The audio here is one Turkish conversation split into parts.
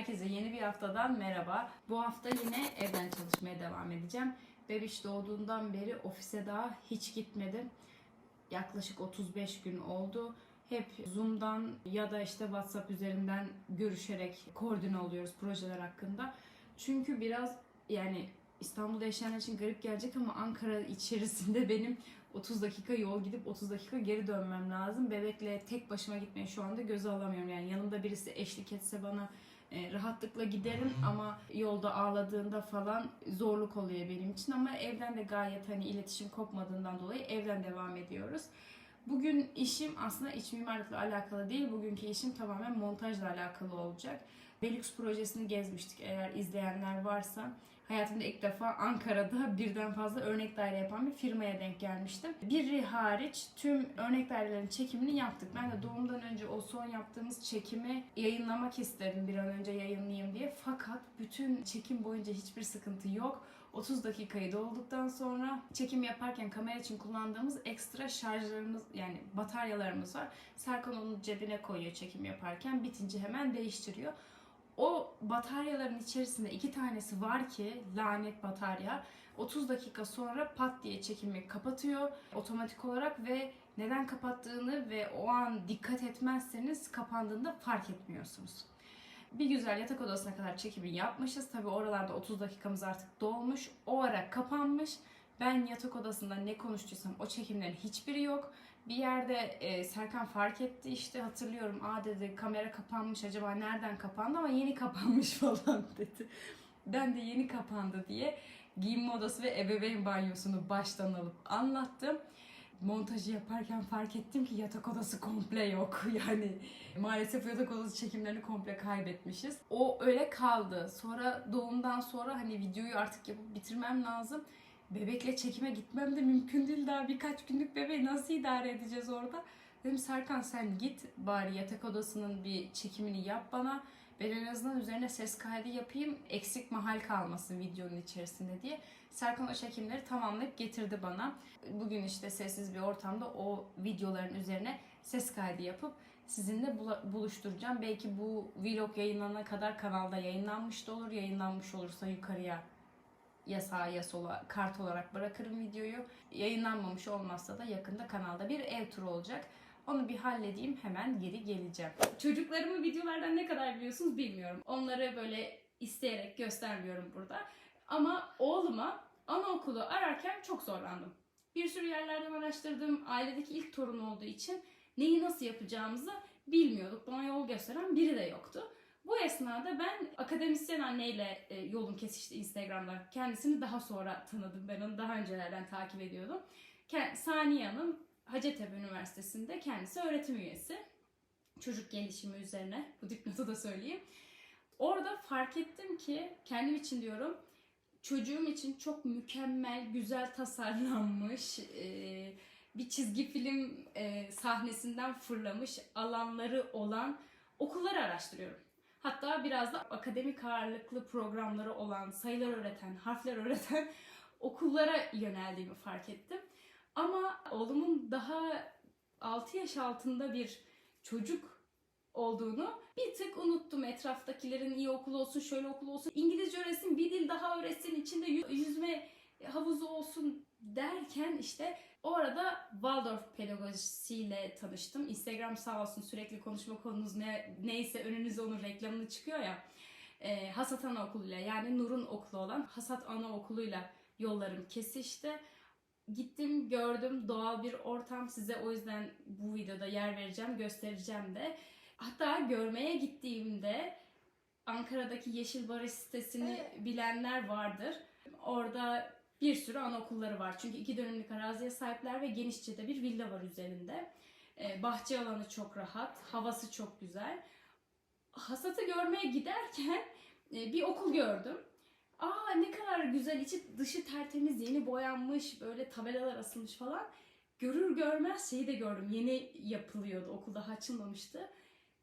Herkese yeni bir haftadan merhaba. Bu hafta yine evden çalışmaya devam edeceğim. Bebiş doğduğundan beri ofise daha hiç gitmedim. Yaklaşık 35 gün oldu. Hep Zoom'dan ya da işte WhatsApp üzerinden görüşerek koordine oluyoruz projeler hakkında. Çünkü biraz yani İstanbul'da yaşayanlar için garip gelecek ama Ankara içerisinde benim 30 dakika yol gidip 30 dakika geri dönmem lazım. Bebekle tek başıma gitmeyi şu anda göze alamıyorum. Yani yanımda birisi eşlik etse bana e, rahatlıkla giderim ama yolda ağladığında falan zorluk oluyor benim için ama evden de gayet hani iletişim kopmadığından dolayı evden devam ediyoruz. Bugün işim aslında iç mimarlıkla alakalı değil. Bugünkü işim tamamen montajla alakalı olacak. Belux projesini gezmiştik eğer izleyenler varsa. Hayatımda ilk defa Ankara'da birden fazla örnek daire yapan bir firmaya denk gelmiştim. Biri hariç tüm örnek dairelerin çekimini yaptık. Ben de doğumdan önce o son yaptığımız çekimi yayınlamak isterim bir an önce yayınlayayım diye. Fakat bütün çekim boyunca hiçbir sıkıntı yok. 30 dakikayı dolduktan sonra çekim yaparken kamera için kullandığımız ekstra şarjlarımız yani bataryalarımız var. Serkan onu cebine koyuyor çekim yaparken bitince hemen değiştiriyor. O bataryaların içerisinde iki tanesi var ki lanet batarya 30 dakika sonra pat diye çekimi kapatıyor otomatik olarak ve neden kapattığını ve o an dikkat etmezseniz kapandığında fark etmiyorsunuz. Bir güzel yatak odasına kadar çekimi yapmışız. Tabi oralarda 30 dakikamız artık dolmuş. O ara kapanmış. Ben yatak odasında ne konuştuysam o çekimlerin hiçbiri yok. Bir yerde e, Serkan fark etti işte hatırlıyorum. Aa dedi kamera kapanmış acaba nereden kapandı ama yeni kapanmış falan dedi. Ben de yeni kapandı diye giyinme odası ve ebeveyn banyosunu baştan alıp anlattım montajı yaparken fark ettim ki yatak odası komple yok. Yani maalesef yatak odası çekimlerini komple kaybetmişiz. O öyle kaldı. Sonra doğumdan sonra hani videoyu artık yapıp bitirmem lazım. Bebekle çekime gitmem de mümkün değil daha birkaç günlük bebeği nasıl idare edeceğiz orada? Dedim Serkan sen git bari yatak odasının bir çekimini yap bana. Ben en azından üzerine ses kaydı yapayım. Eksik mahal kalmasın videonun içerisinde diye. Serkan o çekimleri tamamlayıp getirdi bana. Bugün işte sessiz bir ortamda o videoların üzerine ses kaydı yapıp sizinle buluşturacağım. Belki bu vlog yayınlanana kadar kanalda yayınlanmış da olur. Yayınlanmış olursa yukarıya ya sağa ya sola kart olarak bırakırım videoyu. Yayınlanmamış olmazsa da yakında kanalda bir ev turu olacak. Onu bir halledeyim hemen geri geleceğim. Çocuklarımı videolardan ne kadar biliyorsunuz bilmiyorum. Onları böyle isteyerek göstermiyorum burada. Ama oğluma anaokulu ararken çok zorlandım. Bir sürü yerlerden araştırdım. Ailedeki ilk torun olduğu için neyi nasıl yapacağımızı bilmiyorduk. Bana yol gösteren biri de yoktu. Bu esnada ben akademisyen anneyle e, yolum kesişti Instagram'da. Kendisini daha sonra tanıdım. Ben onu daha öncelerden takip ediyordum. Saniye Hanım Hacettepe Üniversitesi'nde kendisi öğretim üyesi. Çocuk gelişimi üzerine. Bu dipnotu da söyleyeyim. Orada fark ettim ki kendim için diyorum çocuğum için çok mükemmel, güzel tasarlanmış e, bir çizgi film e, sahnesinden fırlamış alanları olan okulları araştırıyorum. Hatta biraz da akademik ağırlıklı programları olan, sayılar öğreten, harfler öğreten okullara yöneldiğimi fark ettim. Ama oğlumun daha 6 yaş altında bir çocuk olduğunu bir tık unuttum. Etraftakilerin iyi okul olsun, şöyle okul olsun, İngilizce öğretsin, bir daha öğretsin, içinde yü- yüzme havuzu olsun derken işte o arada Waldorf pedagojisiyle tanıştım. Instagram sağ olsun sürekli konuşma konunuz ne, neyse önünüze onun reklamını çıkıyor ya. Ee, Hasat Anaokulu'yla yani Nur'un okulu olan Hasat Anaokulu'yla yollarım kesişti. Gittim, gördüm doğal bir ortam. Size o yüzden bu videoda yer vereceğim, göstereceğim de. Hatta görmeye gittiğimde Ankara'daki Yeşil Barış sitesini bilenler vardır. Orada bir sürü anaokulları var. Çünkü iki dönümlük araziye sahipler ve genişçe de bir villa var üzerinde. Ee, bahçe alanı çok rahat, havası çok güzel. Hasat'ı görmeye giderken e, bir okul gördüm. Aa ne kadar güzel içi dışı tertemiz yeni boyanmış böyle tabelalar asılmış falan. Görür görmez şeyi de gördüm yeni yapılıyordu okul daha açılmamıştı.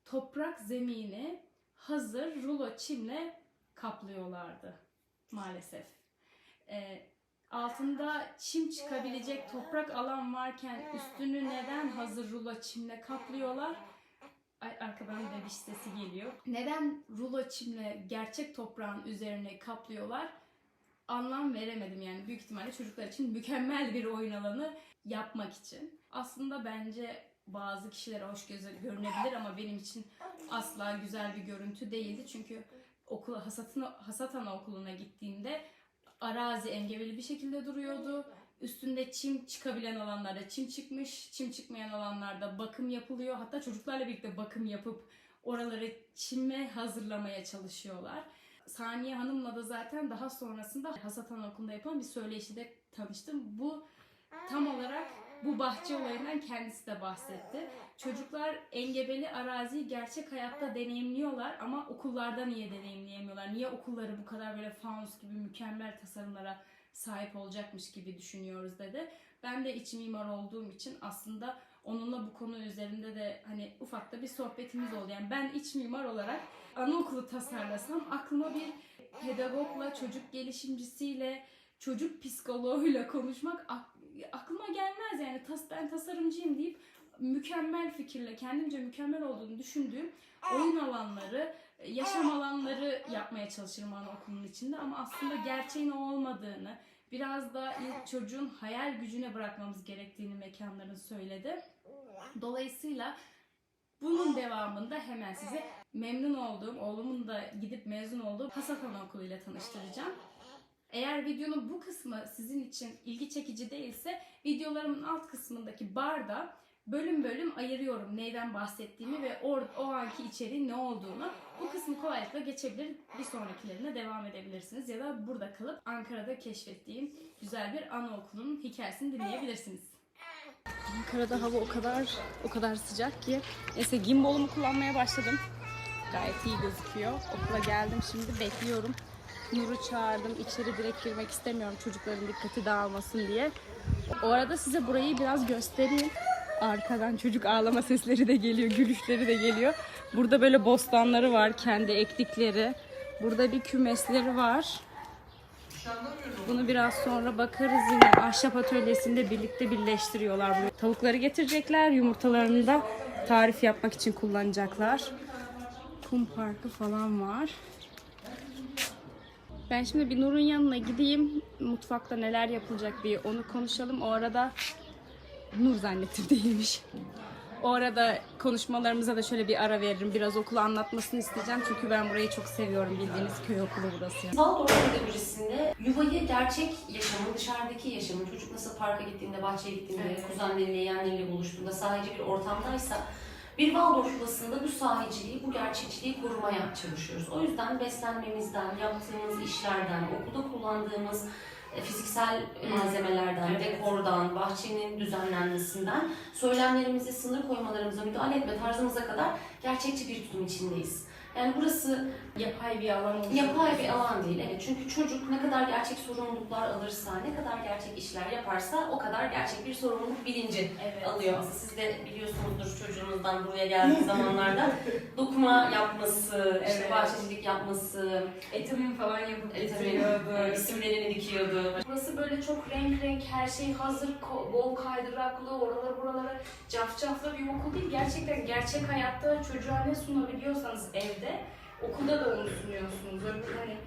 Toprak zemini hazır rulo çimle kaplıyorlardı maalesef. Ee, altında çim çıkabilecek toprak alan varken üstünü neden hazır rulo çimle kaplıyorlar? Ay, arkadan bebiş sesi geliyor. Neden rulo çimle gerçek toprağın üzerine kaplıyorlar? Anlam veremedim yani büyük ihtimalle çocuklar için mükemmel bir oyun alanı yapmak için. Aslında bence bazı kişilere hoş göze görünebilir ama benim için asla güzel bir görüntü değildi. Çünkü okula Hasat'ın Hasat Anaokulu'na gittiğimde arazi engebeli bir şekilde duruyordu. Üstünde çim çıkabilen alanlarda çim çıkmış, çim çıkmayan alanlarda bakım yapılıyor. Hatta çocuklarla birlikte bakım yapıp oraları çime hazırlamaya çalışıyorlar. Saniye Hanım'la da zaten daha sonrasında Hasat Anaokulu'nda yapılan bir söyleşide tanıştım. Bu tam olarak bu bahçe olayından kendisi de bahsetti. Çocuklar engebeli araziyi gerçek hayatta deneyimliyorlar ama okullarda niye deneyimleyemiyorlar? Niye okulları bu kadar böyle fanus gibi mükemmel tasarımlara sahip olacakmış gibi düşünüyoruz dedi. Ben de iç mimar olduğum için aslında onunla bu konu üzerinde de hani ufak da bir sohbetimiz oldu. Yani ben iç mimar olarak anaokulu tasarlasam aklıma bir pedagogla, çocuk gelişimcisiyle, çocuk psikoloğuyla konuşmak ak- aklıma gelmez yani tas ben tasarımcıyım deyip mükemmel fikirle kendimce mükemmel olduğunu düşündüğüm oyun alanları, yaşam alanları yapmaya çalışırım anaokulunun içinde ama aslında gerçeğin o olmadığını, biraz da çocuğun hayal gücüne bırakmamız gerektiğini mekanların söyledi. Dolayısıyla bunun devamında hemen size memnun olduğum, oğlumun da gidip mezun olduğu Hasat Anaokulu ile tanıştıracağım. Eğer videonun bu kısmı sizin için ilgi çekici değilse videolarımın alt kısmındaki barda bölüm bölüm ayırıyorum neyden bahsettiğimi ve or, o anki içeriğin ne olduğunu. Bu kısmı kolaylıkla geçebilir. Bir sonrakilerine devam edebilirsiniz ya da burada kalıp Ankara'da keşfettiğim güzel bir anaokulunun hikayesini dinleyebilirsiniz. Ankara'da hava o kadar o kadar sıcak ki neyse gimbolumu kullanmaya başladım. Gayet iyi gözüküyor. Okula geldim şimdi bekliyorum. Nur'u çağırdım. İçeri direkt girmek istemiyorum çocukların dikkati dağılmasın diye. O arada size burayı biraz göstereyim. Arkadan çocuk ağlama sesleri de geliyor, gülüşleri de geliyor. Burada böyle bostanları var, kendi ektikleri. Burada bir kümesleri var. Bunu biraz sonra bakarız yine. Ahşap atölyesinde birlikte birleştiriyorlar burayı. Tavukları getirecekler, yumurtalarını da tarif yapmak için kullanacaklar. Kum parkı falan var. Ben şimdi bir Nur'un yanına gideyim. Mutfakta neler yapılacak bir onu konuşalım. O arada Nur zannettim değilmiş. O arada konuşmalarımıza da şöyle bir ara veririm. Biraz okulu anlatmasını isteyeceğim. Çünkü ben burayı çok seviyorum. Bildiğiniz köy okulu burası. Waldorf pedagojisinde yuvayı gerçek yaşamın, dışarıdaki yaşamın, çocuk nasıl parka gittiğinde, bahçeye gittiğinde, Evet. kuzenleriyle, yeğenleriyle buluştuğunda sahici bir ortamdaysa bir Waldorf yuvasında bu sahiciliği, bu gerçekçiliği korumaya çalışıyoruz. O yüzden beslenmemizden, yaptığımız işlerden, okulda kullandığımız e, fiziksel malzemelerden, Evet. dekordan, bahçenin düzenlenmesinden, söylemlerimize, sınır koymalarımıza, müdahale etme tarzımıza kadar gerçekçi bir tutum içindeyiz. Yani burası Yapay bir alan oluşuyor. Yapay bir alan değil. Evet. Çünkü çocuk ne kadar gerçek sorumluluklar alırsa, ne kadar gerçek işler yaparsa o kadar gerçek bir sorumluluk bilinci Evet. alıyor. Siz de biliyorsunuzdur çocuğunuzdan buraya geldiği zamanlarda dokuma yapması, işte Evet. bahçecilik yapması, Etamin falan yapıp Etamin, isimlerini dikiyordu. Burası böyle çok renk renk, her şey hazır, bol kaydıraklı, oraları buraları cafcaflı bir okul değil. Gerçekten gerçek hayatta çocuğa ne sunabiliyorsanız evde, okulda da onu sunuyorsunuz. Öyle hani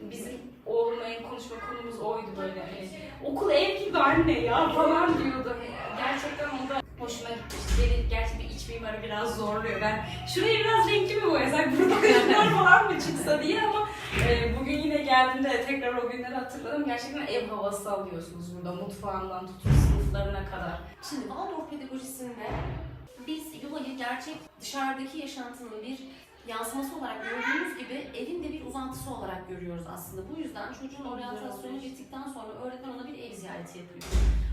bizim oğlumla konuşma konumuz oydu böyle. Hani, okul ev gibi anne ya falan diyordu. Gerçekten onda hoşuma gitmişti. Beni gerçi bir iç mimarı biraz zorluyor. Ben şurayı biraz renkli mi boyasak, burada ışıklar falan mı çıksa diye ama ee, bugün yine geldiğimde tekrar o günleri hatırladım. Gerçekten ev havası alıyorsunuz burada. Mutfağından tutun sınıflarına kadar. Şimdi Waldorf pedagojisinde biz yuvayı gerçek dışarıdaki yaşantının bir yansıması olarak gördüğümüz gibi evin de bir uzantısı olarak görüyoruz aslında. Bu yüzden çocuğun oryantasyonu bittikten sonra öğretmen ona bir ev ziyareti yapıyor.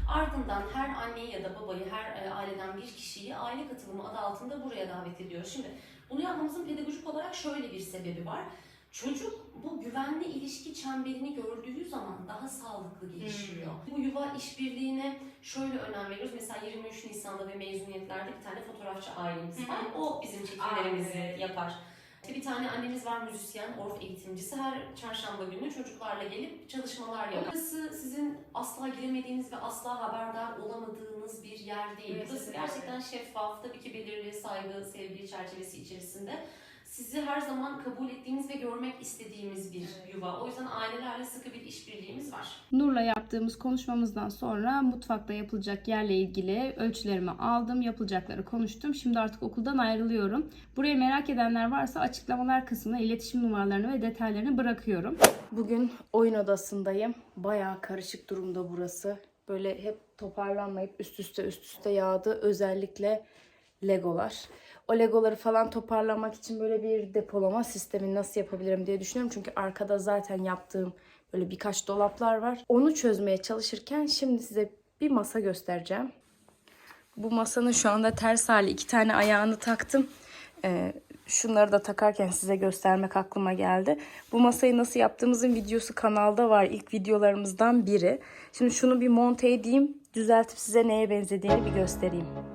Ardından her anneyi ya da babayı, her e, aileden bir kişiyi aile katılımı adı altında buraya davet ediyor. Şimdi bunu yapmamızın pedagojik olarak şöyle bir sebebi var. Çocuk bu güvenli ilişki çemberini gördüğü zaman daha sağlıklı gelişiyor. Bu yuva işbirliğine şöyle önem veriyoruz. Mesela 23 Nisan'da ve mezuniyetlerde bir tane fotoğrafçı ailemiz var. O bizim çekimlerimizi evet. yapar. Bir tane annemiz var müzisyen, orf eğitimcisi. Her çarşamba günü çocuklarla gelip çalışmalar yapıyor. Burası sizin asla giremediğiniz ve asla haberdar olamadığınız bir yer değil. Burası gerçekten şeffaf, tabii ki belirli saygı, sevgi çerçevesi içerisinde. Sizi her zaman kabul ettiğimiz ve görmek istediğimiz bir yuva. O yüzden ailelerle sıkı bir işbirliğimiz var. Nur'la yaptığımız konuşmamızdan sonra mutfakta yapılacak yerle ilgili ölçülerimi aldım, yapılacakları konuştum. Şimdi artık okuldan ayrılıyorum. Burayı merak edenler varsa açıklamalar kısmına iletişim numaralarını ve detaylarını bırakıyorum. Bugün oyun odasındayım. Bayağı karışık durumda burası. Böyle hep toparlanmayıp üst üste üst üste yağdı. Özellikle Legolar. O Legoları falan toparlamak için böyle bir depolama sistemi nasıl yapabilirim diye düşünüyorum. Çünkü arkada zaten yaptığım böyle birkaç dolaplar var. Onu çözmeye çalışırken şimdi size bir masa göstereceğim. Bu masanın şu anda ters hali. iki tane ayağını taktım. Ee, şunları da takarken size göstermek aklıma geldi. Bu masayı nasıl yaptığımızın videosu kanalda var. İlk videolarımızdan biri. Şimdi şunu bir monte edeyim. Düzeltip size neye benzediğini bir göstereyim.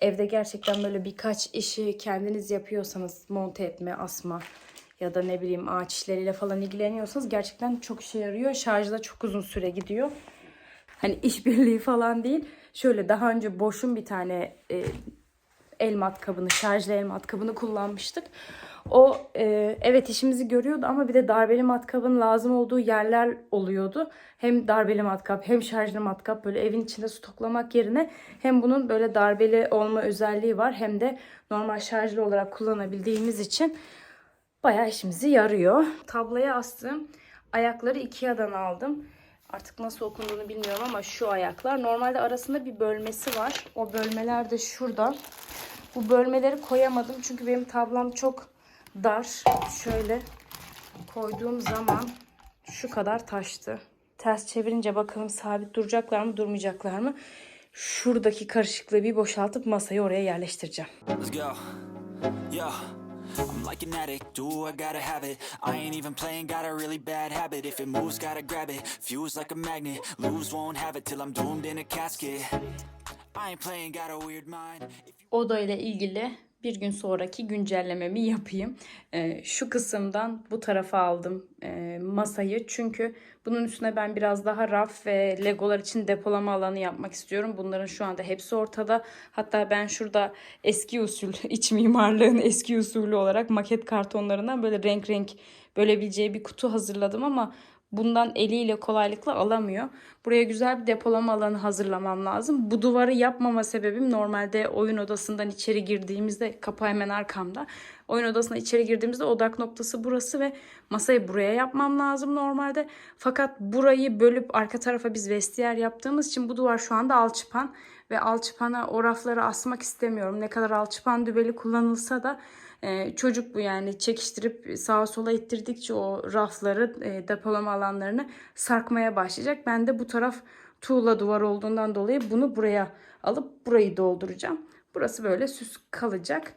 Evde gerçekten böyle birkaç işi kendiniz yapıyorsanız monte etme, asma ya da ne bileyim ağaç işleriyle falan ilgileniyorsanız gerçekten çok işe yarıyor. Şarjı da çok uzun süre gidiyor. Hani işbirliği falan değil. Şöyle daha önce boşun bir tane e, el matkabını, şarjlı el matkabını kullanmıştık. O e, evet işimizi görüyordu ama bir de darbeli matkabın lazım olduğu yerler oluyordu. Hem darbeli matkap hem şarjlı matkap böyle evin içinde stoklamak yerine hem bunun böyle darbeli olma özelliği var hem de normal şarjlı olarak kullanabildiğimiz için bayağı işimizi yarıyor. Tabloya astım. Ayakları Ikea'dan aldım. Artık nasıl okunduğunu bilmiyorum ama şu ayaklar. Normalde arasında bir bölmesi var. O bölmeler de şurada. Bu bölmeleri koyamadım çünkü benim tablam çok dar. Şöyle koyduğum zaman şu kadar taştı. Ters çevirince bakalım sabit duracaklar mı durmayacaklar mı? Şuradaki karışıklığı bir boşaltıp masayı oraya yerleştireceğim. Let's go. Yo. I'm like an addict, do I gotta have it I ain't even playing, got a really bad habit If it moves, gotta grab it, fuse like a magnet Lose, won't have it till I'm doomed in a casket I ain't playing, got a weird mind Oda ile ilgili bir gün sonraki güncellememi yapayım. Ee, şu kısımdan bu tarafa aldım e, masayı. Çünkü bunun üstüne ben biraz daha raf ve legolar için depolama alanı yapmak istiyorum. Bunların şu anda hepsi ortada. Hatta ben şurada eski usul, iç mimarlığın eski usulü olarak maket kartonlarından böyle renk renk bölebileceği bir kutu hazırladım ama bundan eliyle kolaylıkla alamıyor. Buraya güzel bir depolama alanı hazırlamam lazım. Bu duvarı yapmama sebebim normalde oyun odasından içeri girdiğimizde kapı hemen arkamda. Oyun odasına içeri girdiğimizde odak noktası burası ve masayı buraya yapmam lazım normalde. Fakat burayı bölüp arka tarafa biz vestiyer yaptığımız için bu duvar şu anda alçıpan ve alçıpana o rafları asmak istemiyorum. Ne kadar alçıpan dübeli kullanılsa da ee, çocuk bu yani çekiştirip sağa sola ittirdikçe o rafları, e, depolama alanlarını sarkmaya başlayacak. Ben de bu taraf tuğla duvar olduğundan dolayı bunu buraya alıp burayı dolduracağım. Burası böyle süs kalacak.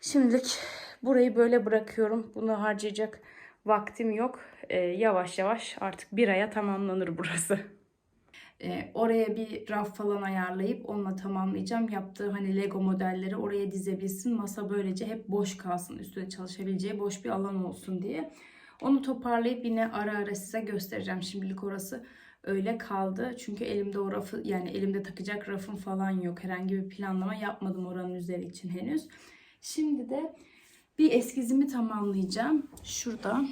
Şimdilik burayı böyle bırakıyorum. Bunu harcayacak vaktim yok. Ee, yavaş yavaş artık bir aya tamamlanır burası. E, oraya bir raf falan ayarlayıp onunla tamamlayacağım. Yaptığı hani Lego modelleri oraya dizebilsin. Masa böylece hep boş kalsın. Üstüne çalışabileceği boş bir alan olsun diye. Onu toparlayıp yine ara ara size göstereceğim. Şimdilik orası öyle kaldı. Çünkü elimde o rafı yani elimde takacak rafım falan yok. Herhangi bir planlama yapmadım oranın üzeri için henüz. Şimdi de bir eskizimi tamamlayacağım. Şurada.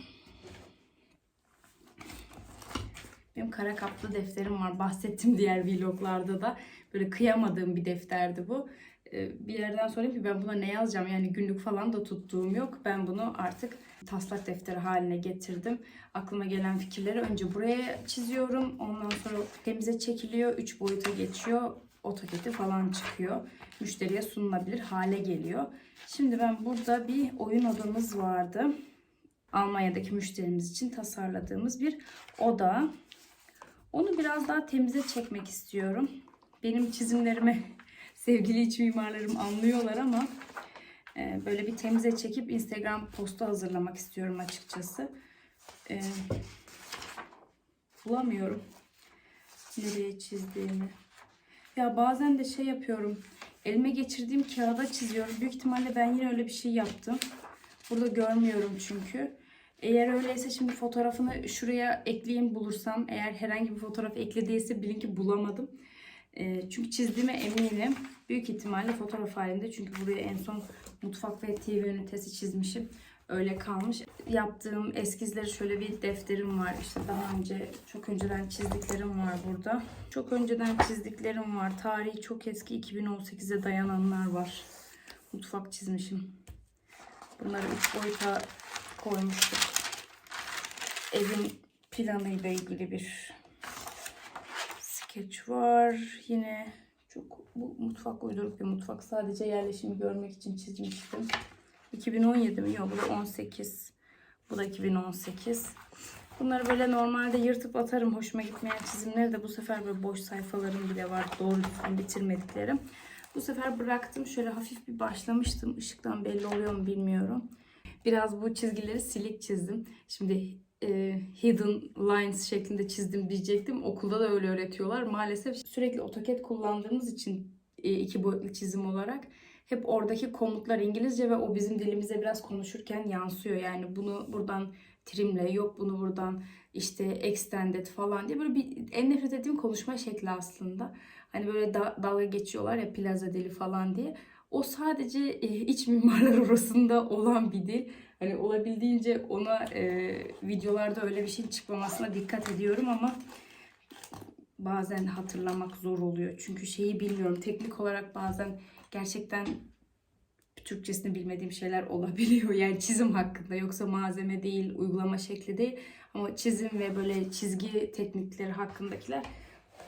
Benim kara kaplı defterim var. Bahsettim diğer vloglarda da. Böyle kıyamadığım bir defterdi bu. Ee, Bir yerden sonra ki ben buna ne yazacağım? Yani günlük falan da tuttuğum yok. Ben bunu artık taslak defteri haline getirdim. Aklıma gelen fikirleri önce buraya çiziyorum. Ondan sonra temize çekiliyor. Üç boyuta geçiyor. otoketi falan çıkıyor. Müşteriye sunulabilir hale geliyor. Şimdi ben burada bir oyun odamız vardı. Almanya'daki müşterimiz için tasarladığımız bir oda. Onu biraz daha temize çekmek istiyorum. Benim çizimlerimi sevgili iç mimarlarım anlıyorlar ama e, böyle bir temize çekip Instagram postu hazırlamak istiyorum açıkçası. E, bulamıyorum nereye çizdiğimi. Ya bazen de şey yapıyorum. Elime geçirdiğim kağıda çiziyorum. Büyük ihtimalle ben yine öyle bir şey yaptım. Burada görmüyorum çünkü. Eğer öyleyse şimdi fotoğrafını şuraya ekleyeyim bulursam eğer herhangi bir fotoğraf eklediyse bilin ki bulamadım. Ee, çünkü çizdiğime eminim. Büyük ihtimalle fotoğraf halinde çünkü buraya en son mutfak ve TV ünitesi çizmişim. Öyle kalmış. Yaptığım eskizleri şöyle bir defterim var. İşte daha önce çok önceden çizdiklerim var burada. Çok önceden çizdiklerim var. Tarihi çok eski 2018'e dayananlar var. Mutfak çizmişim. Bunları üç boyuta koymuştuk. Evin planıyla ilgili bir skeç var. Yine çok bu mutfak uyduruk bir mutfak. Sadece yerleşimi görmek için çizmiştim. 2017 mi? Yok bu da 18. Bu da 2018. Bunları böyle normalde yırtıp atarım. Hoşuma gitmeyen çizimleri de bu sefer böyle boş sayfalarım bile var. Doğru düzgün bitirmediklerim. Bu sefer bıraktım. Şöyle hafif bir başlamıştım. Işıktan belli oluyor mu bilmiyorum. Biraz bu çizgileri silik çizdim. Şimdi e, hidden lines şeklinde çizdim diyecektim. Okulda da öyle öğretiyorlar. Maalesef sürekli AutoCAD kullandığımız için e, iki boyutlu çizim olarak hep oradaki komutlar İngilizce ve o bizim dilimize biraz konuşurken yansıyor. Yani bunu buradan trimle, yok bunu buradan işte extended falan diye böyle bir en nefret ettiğim konuşma şekli aslında. Hani böyle da, dalga geçiyorlar ya plaza dili falan diye. O sadece e, iç mimarlar arasında olan bir dil. Hani olabildiğince ona e, videolarda öyle bir şey çıkmamasına dikkat ediyorum ama bazen hatırlamak zor oluyor. Çünkü şeyi bilmiyorum. Teknik olarak bazen gerçekten Türkçesini bilmediğim şeyler olabiliyor. Yani çizim hakkında yoksa malzeme değil, uygulama şekli değil. Ama çizim ve böyle çizgi teknikleri hakkındakiler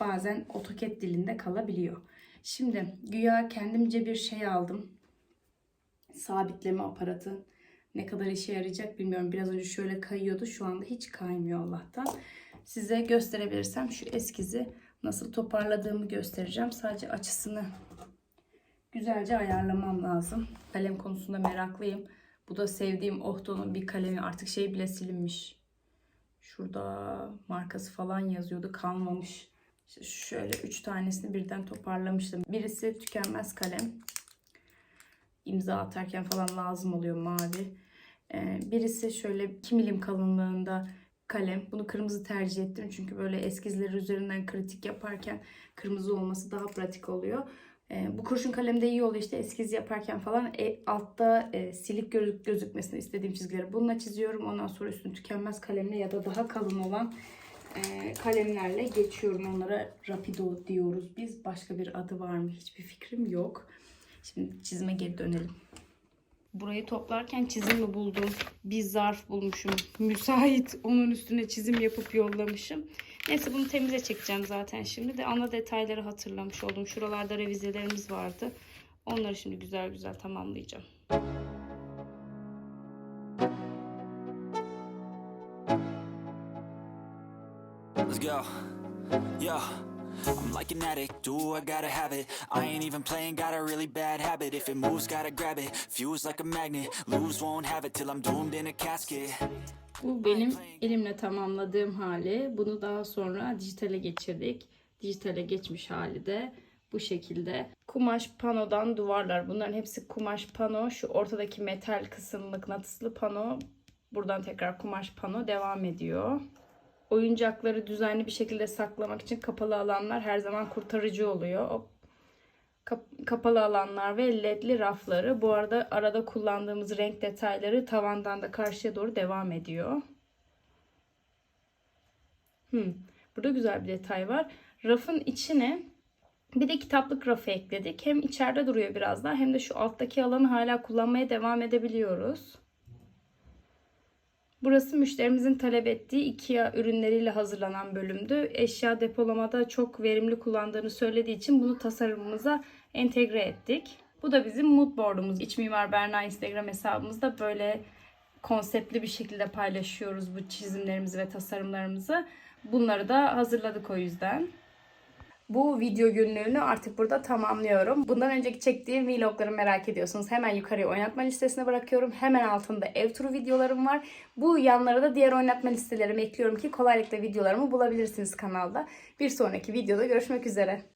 bazen AutoCAD dilinde kalabiliyor. Şimdi güya kendimce bir şey aldım. Sabitleme aparatı. Ne kadar işe yarayacak bilmiyorum. Biraz önce şöyle kayıyordu. Şu anda hiç kaymıyor Allah'tan. Size gösterebilirsem şu eskizi nasıl toparladığımı göstereceğim. Sadece açısını güzelce ayarlamam lazım. Kalem konusunda meraklıyım. Bu da sevdiğim Ohto'nun bir kalemi. Artık şey bile silinmiş. Şurada markası falan yazıyordu. Kalmamış. İşte şöyle üç tanesini birden toparlamıştım. Birisi tükenmez kalem. İmza atarken falan lazım oluyor mavi. Ee, birisi şöyle 2 milim kalınlığında kalem. Bunu kırmızı tercih ettim. Çünkü böyle eskizleri üzerinden kritik yaparken kırmızı olması daha pratik oluyor. E, bu kurşun kalemde iyi oluyor işte eskiz yaparken falan e, altta e, silik gözük, gözükmesini istediğim çizgileri bununla çiziyorum. Ondan sonra üstünü tükenmez kalemle ya da daha kalın olan e, kalemlerle geçiyorum. Onlara rapido diyoruz biz. Başka bir adı var mı? Hiçbir fikrim yok. Şimdi çizime geri dönelim. Burayı toplarken çizim buldum? Bir zarf bulmuşum. Müsait. Onun üstüne çizim yapıp yollamışım. Neyse bunu temize çekeceğim zaten şimdi de ana detayları hatırlamış oldum. Şuralarda revizelerimiz vardı. Onları şimdi güzel güzel tamamlayacağım. Go. Yeah. I'm like an addict, do I gotta have it I ain't even playing, got a really bad habit If it moves, gotta grab it, fuse like a magnet Lose, won't have it till I'm doomed in a casket Bu benim elimle tamamladığım hali. Bunu daha sonra dijitale geçirdik. Dijitale geçmiş hali de bu şekilde. Kumaş panodan duvarlar. Bunların hepsi kumaş pano. Şu ortadaki metal kısım mıknatıslı pano. Buradan tekrar kumaş pano devam ediyor. Oyuncakları düzenli bir şekilde saklamak için kapalı alanlar her zaman kurtarıcı oluyor. O kap- kapalı alanlar ve ledli rafları. Bu arada arada kullandığımız renk detayları tavandan da karşıya doğru devam ediyor. Hmm, burada güzel bir detay var. Rafın içine bir de kitaplık rafı ekledik. Hem içeride duruyor biraz daha hem de şu alttaki alanı hala kullanmaya devam edebiliyoruz. Burası müşterimizin talep ettiği IKEA ürünleriyle hazırlanan bölümdü. Eşya depolamada çok verimli kullandığını söylediği için bunu tasarımımıza entegre ettik. Bu da bizim mood board'umuz. İç Mimar Berna Instagram hesabımızda böyle konseptli bir şekilde paylaşıyoruz bu çizimlerimizi ve tasarımlarımızı. Bunları da hazırladık o yüzden. Bu video günlüğünü artık burada tamamlıyorum. Bundan önceki çektiğim vlogları merak ediyorsunuz. Hemen yukarıya oynatma listesine bırakıyorum. Hemen altında ev turu videolarım var. Bu yanlara da diğer oynatma listelerimi ekliyorum ki kolaylıkla videolarımı bulabilirsiniz kanalda. Bir sonraki videoda görüşmek üzere.